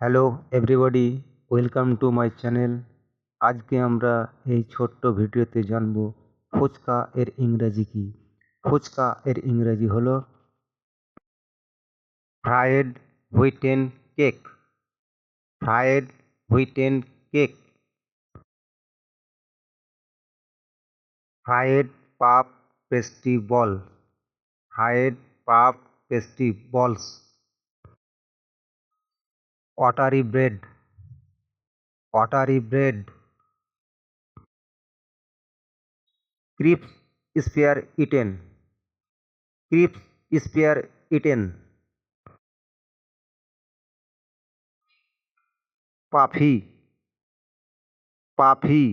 Hello everybody welcome to my channel আজকে আমরা এই ছোট্ট ভিডিওতে জানব ফুচকা এর ইংরাজি কী? ফুচকা এর ইংরাজি হলো fried wheaten cake. Fried wheaten cake. Fried puff pastry ball. Fried puff pastry balls. ऑटारी bread ऑटारी bread crisps spare eaten crisps spare eaten puffy puffy